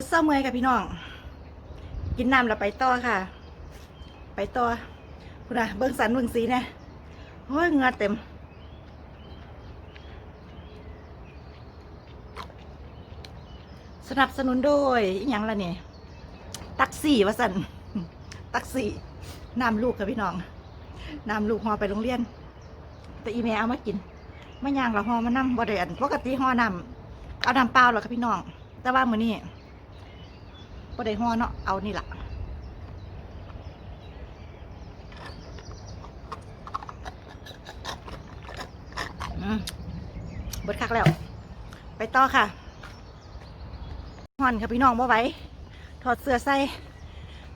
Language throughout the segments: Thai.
เศร้าเมื่อยค่ะพี่น้อง กินน้ำแล้วไปต่อค่ะ ไปต่อคุณอะเบิ้งสันเบิ้งสีนี่ยโอ้ยเงือเต็ม สนับสนุนโดยอหยังล่ะเนี่ยตักซี่วะสันตักซี่น้ำลูกค่ะพี่น้องน้ำลูกห่อไปโรงเรียน แต่อีเมลเอามากินไม่ย่างเราหอมานั่งบ่ได้อันปกติห่อน้ำเอาน้ำเปล่าหรอกค่ะพี่น้อง แต่ว่ามื้อนี้ บ่ได้ห่อเนาะเอานี่ล่ะเบิดคักแล้ว ไปต่อค่ะห่อนค่ะพี่น้องบ่ไหวถอดเสื้อใส่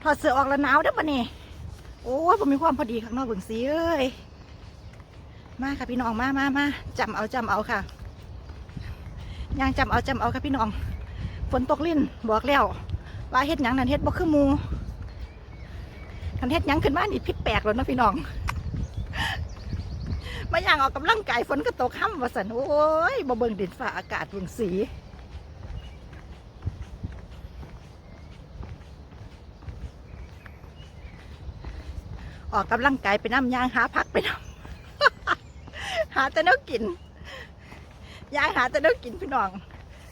ถอดเสื้อออกแล้วหนาวเด้อปะนี่โอ้ยผมมีความพอดีข้างนอกเบิ่งสีเอ้ยมาค่ะพี่น้องมามามาจำเอาจำเอาค่ะยังจำเอาจำเอาค่ะพี่น้องฝนตกลิ่นบอกแล้ว ว่าเฮ็ดหยังนั่นเฮ็ดบ่คือหมูคันเฮ็ดหยังขึ้นมานี่ผิดแปลกแล้วนะพี่น้องมาอย่างออกกำลังกายฝนก็ตกค่ำว่าสันโอ้ยบ่เบิ่งดินฟ้าอากาศเบิ่งสีออกกำลังกายไปน้ำยางหาพักไปน้ำหาแต่แนวกินยางหาแต่แนวกินพี่น้อง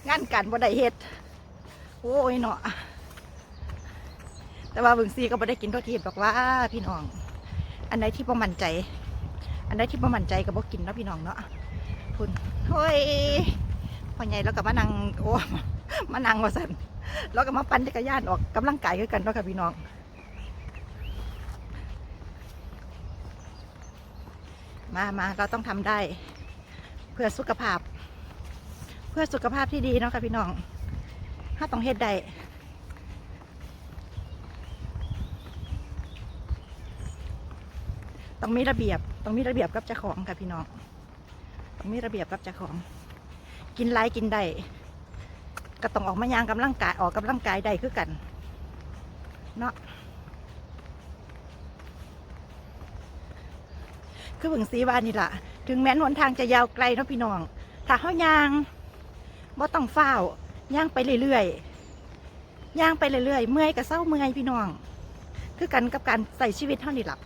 งานการบ่ได้เฮ็ดโอ้ยเนาะ แต่ว่าเบิ่งซีก็บ่ได้กินทั่วทีบหรอกว่าพี่น้อง อันไหนที่บ่มั่นใจ อันไหนที่บ่มั่นใจก็บ่กินเนาะพี่น้องเนาะคุณเฮ้ยพ่อใหญ่แล้วก็มานั่งโอ้มานั่งว่าสันแล้วก็มาปั่นจักรยานออกกำลังกายกันเนาะค่ะพี่น้องมามาเราต้องทำได้ เพื่อสุขภาพ เพื่อสุขภาพที่ดีเนาะค่ะพี่น้องถ้าต้องเฮ็ดได้ ต้องมีระเบียบต้องมีระเบียบกับเจ้าของค่ะพี่น้องต้องมีระเบียบกับเจ้าของ กินไรกินได้ก็ต้องออกมายางกำลังกายออกกำลังกายได้คือกันเนาะคือบิ่งสีวานี่ล่ะ ถึงแม้นหนทางจะยาวไกลเนาะพี่น้อง ถ้าเฮายางบ่ต้องเฝ้าย่างไปเรื่อยๆย่างไปเรื่อยๆ เมื่อยกับเศร้าเมื่อยพี่น้อง คือกันกับการใส่ชีวิตเท่านี้ล่ะ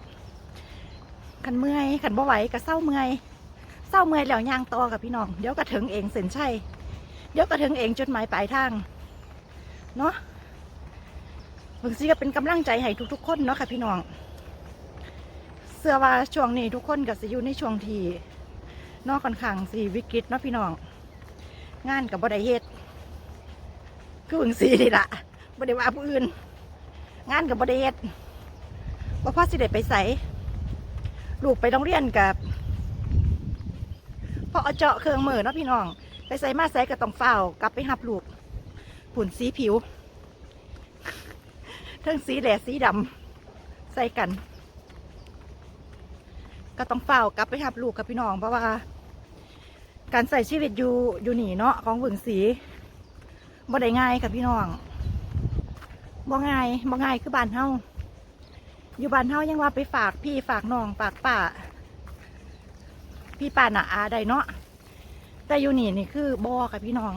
ขันเมื่อยขันบ่ไหวกับเศร้าเมื่อยเศร้าเมื่อยแล้วย่างต่อกับพี่น้องเดี๋ยวก็ถึงเองเส้นชัยเดี๋ยวก็ถึงเองจุดหมายปลายทางเนาะเบิ่งสีก็เป็นกำลังใจให้ทุกๆ คนเนาะค่ะพี่น้องเสื้อว่าช่วงนี้ทุกคนก็สิอยู่ในช่วงที่นอกค่อนข้างสิวิกฤตเนาะพี่น้องงานกับบ่ได้เฮ็ดคืออึงสีนี่ละบ่ได้ว่าผู้อื่น งานกับบ่ได้เฮ็ดบ่พอสิได้ไปใส่ ลูกไปโรงเรียนกับพอเอาเจาะเครื่องมือเนาะพี่น้อง ไปใส่มาใส่ก็ต้องเฝ้ากลับไปหับลูกผุ่นสีผิวทั้งสีแหลสีดำใส่กัน ก็ต้องเฝ้ากลับไปหับลูกกับพี่น้อง เพราะว่า การใส่ชีวิตอยู่อยู่หนีเนาะของวึงสีบ่ได้ง่ายค่ะพี่น้องบ่ง่ายบ่ง่ายคือบ้านเฮา อยู่บ้านเฮายังว่าไปฝากพี่ฝากน้องฝากป้า พี่ป้าหนาอาได้เนาะแต่อยู่นี่นี่คือบ่อค่ะพี่น้อง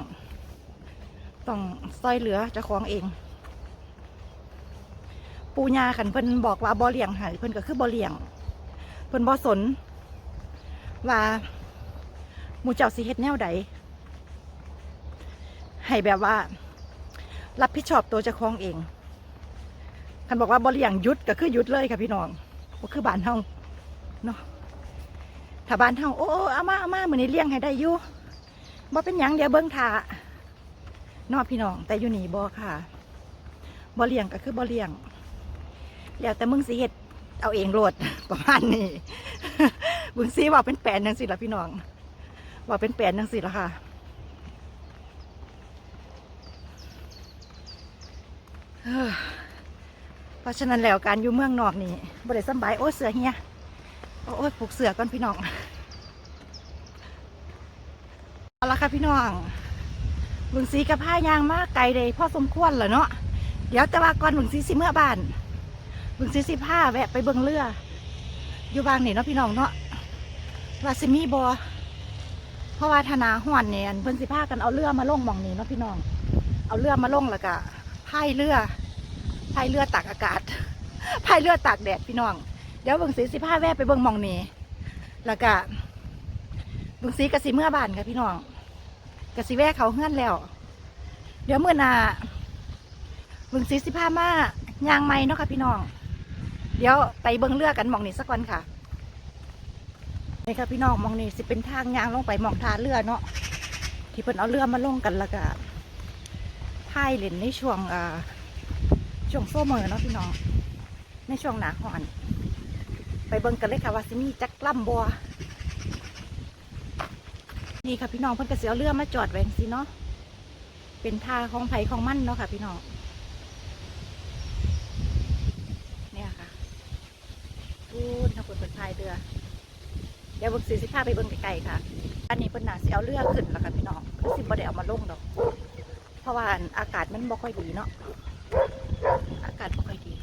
ต้องซอยเหลือเจ้าของเอง ปูญาขันเพิ่นบอกว่าบ่อเลี้ยงให้เพิ่นก็คือบ่อเลี้ยง เพิ่นบ่อสน ว่าหมูเจ้าสิเฮ็ดแนวใดให้แบบว่า รับผิดชอบตัวเจ้าของเอง คันบอกว่าบ่เลี้ยงยุดก็คือยุดเลยค่ะพี่น้องก็คือบ้านเฮาเนาะถ้าบ้านเฮาโอ้เอามาเอามาเหมือนี้เลี้ยงให้ได้อยู่บ่เป็นหยังเดี๋ยวเบิ่งท่านาะพี่น้อง แต่อยู่นี่บ่ค่ะบ่เลี้ยงก็คือบ่เลี้ยง แล้วแต่มึงสิเฮ็ดเอาเองโหลดประมาณนี้บุญซีว่าเป็นแปลนนังสิละพี่น้องว่าเป็นแปลนนังสิละค่ะเอ้อ เพราะฉะนั้นแล้วการอยู่เมืองนอกนี่บริสำบายโอ้เสือเฮียโอ้ยผูกเสือก่อนพี่น้องเอาละค่ะพี่น้องบุญซีกับผ้ายางมากไกลเลยพ่อสมควรเหรอเนาะเดี๋ยวแต่ว่าก่อนบุญซีสิเมื่อบ้านบึงซีสิผ้าแวะไปเบิงเรือ อยู่บางนี่เนาะพี่น้องเนาะว่าสิมีบอเพราะว่าธนาห่อนเนี่ยเพิ่นสิผ้ากันเอาเรือมาล่งมองนี่เนาะพี่น้อง เอาเรือมาล่งแล้วก็พายเรือายเรือตากอากาศพายเรือตากแดดพี่น้อง เดี๋ยวเบิ่งสีสิผ้าแวะไปเบิ่งมองนี้แล้วก็เบิ่งสีกระสิเมื่อบานค่ะพี่น้องกระสิแวะเขาเฮือนแล้ว เดี๋ยวเมื่อนาเบิ่งสีสิผ้ามายางไม้เนาะค่ะพี่น้อง เดี๋ยวไปเบิ่งเรือกันมองนี้สักวันค่ะนี่ค่ะพี่น้องมองนี้สิเป็นทางยางลงไปมองทาเรือเนาะที่เพิ่นเอาเรือมาลงกันแล้วก็พายเล่นในช่วงอ่า ช่วงโซ่เมอร์เนาะพี่น้องในช่วงหนาห่อน ไปเบิ่งกันเลยค่ะว่าสิมีจักรล่ำบัวนี่ค่ะพี่น้องเพิ่นก็สิเอาเรือมาจอดไว้จังซี่เนาะเป็นท่าของไผ่ของมั่นเนาะค่ะพี่น้องเนี่ยค่ะพูดถ้าเพิ่นเป็นพายเรือเดี๋ยวเบิ่งสิสิพาไปเบิ่งไกลๆค่ะ อันนี้เพิ่นน่าสิเอาเรือขึ้นแล้วค่ะพี่น้องคือสิบ่ได้เอามาลงดอก เพราะว่าอากาศมันบ่ค่อยดีเนาะอากาศบ่ค่อยดี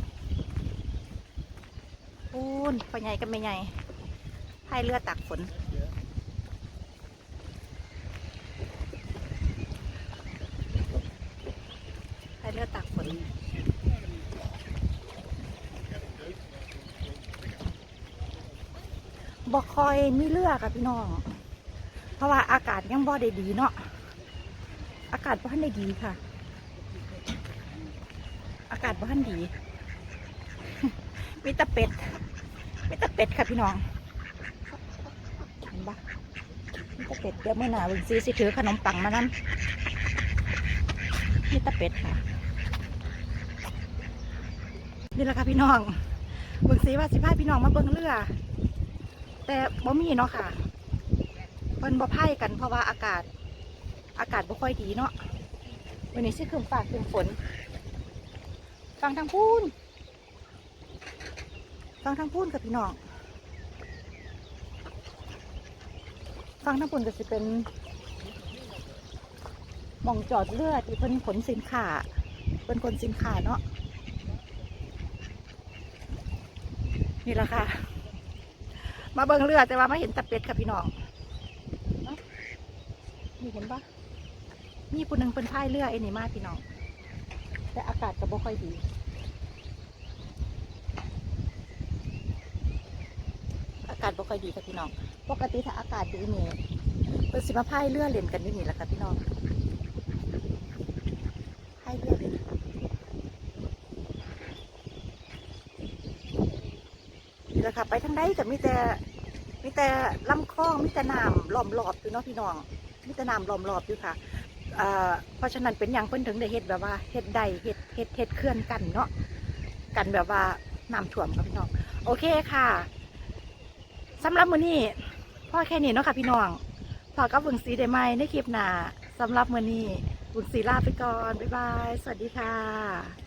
ปูนพ่อใหญ่กับแม่ใหญ่พายเรือตักฝนพายเรือตักฝนบ่คอยมีเรือค่ะพี่น้อง เพราะว่าอากาศยังบ่ได้ดีเนาะ อากาศบ่ทันได้ดีค่ะ อากาศบ่ทันดี มีแตะเป็ด มีแตะเป็ดค่ะพี่น้องเห็นปะมีแตะเป็ดเดี๋ยวเมื่อหนาวินซีสิถือขนมปังมานั่นมีแตะเป็ดค่ะ นี่แหละค่ะพี่น้องเบิ่งซีว่าสิพาพี่น้องมาเบิ่งเรือ แต่บ่มีเนาะค่ะเพิ่นบ่พายกันเพราะว่าอากาศ อากาศบ่ค่อยดีเนาะวันนี้สิคืมฝากคืมฝน ฟังทางพูน ฟังทางพูนกับพี่น้องฟังทางพูนก็จะเป็นหมองจอดเรือที่เพิ่นขนสินค้าเป็นคนสินค้าเนาะนี่แหละค่ะ มาเบิ่งเรือแต่ว่าไม่เห็นตะเป็ดค่ะพี่น้องนี่เห็นปะมีผู้หนึ่งเป็นพายเรือไอ้นี่มาพี่น้อง แต่อากาศก็บ่ค่อยดีากาศบ่ค่อยดีค่ะพี่น้อง ปกติถ้าอากาศดีนี่เพิ่นสิมาพายเรือเล่นกันอยู่นี่แหละค่ะพี่น้องพายเรือเล่นนี่แหละค่ะไปทางใดก็มีแต่มีแต่ลำคลองมีแต่น้ำล้อมรอบอยู่เนาะพี่น้องมีแต่น้ำล้อมรอบอยู่ค่ะเพราะฉะนั้นเป็นอย่างเพิ่นถึงได้เฮ็ดแบบว่าเฮ็ดใดเฮ็ดเฮ็ดเฮ็ดเคลื่อนกันเนาะกันแบบว่าน้ำท่วมค่ะพี่น้อง โอเคค่ะ สำหรับมื้อนี้พ่อแค่นี้เนาะค่ะพี่น้องพอกับบุญสีได้ไหมในคลิปหน้าสำหรับมื้อนี้บุญสีลาไปก่อน บ๊ายบาย สวัสดีค่ะ